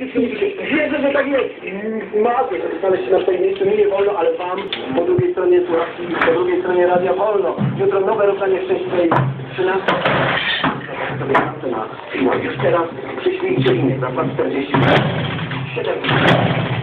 Wierzę, że tak jest. Macie, że znaleźć się na swoim miejscu. Mi nie wolno, ale wam po drugiej stronie słuchawki, po drugiej stronie radia wolno. Jutro nowe ruszanie szczęśliwej 13. Sobie na już teraz prześlijcie imię, zapłat 40. 7.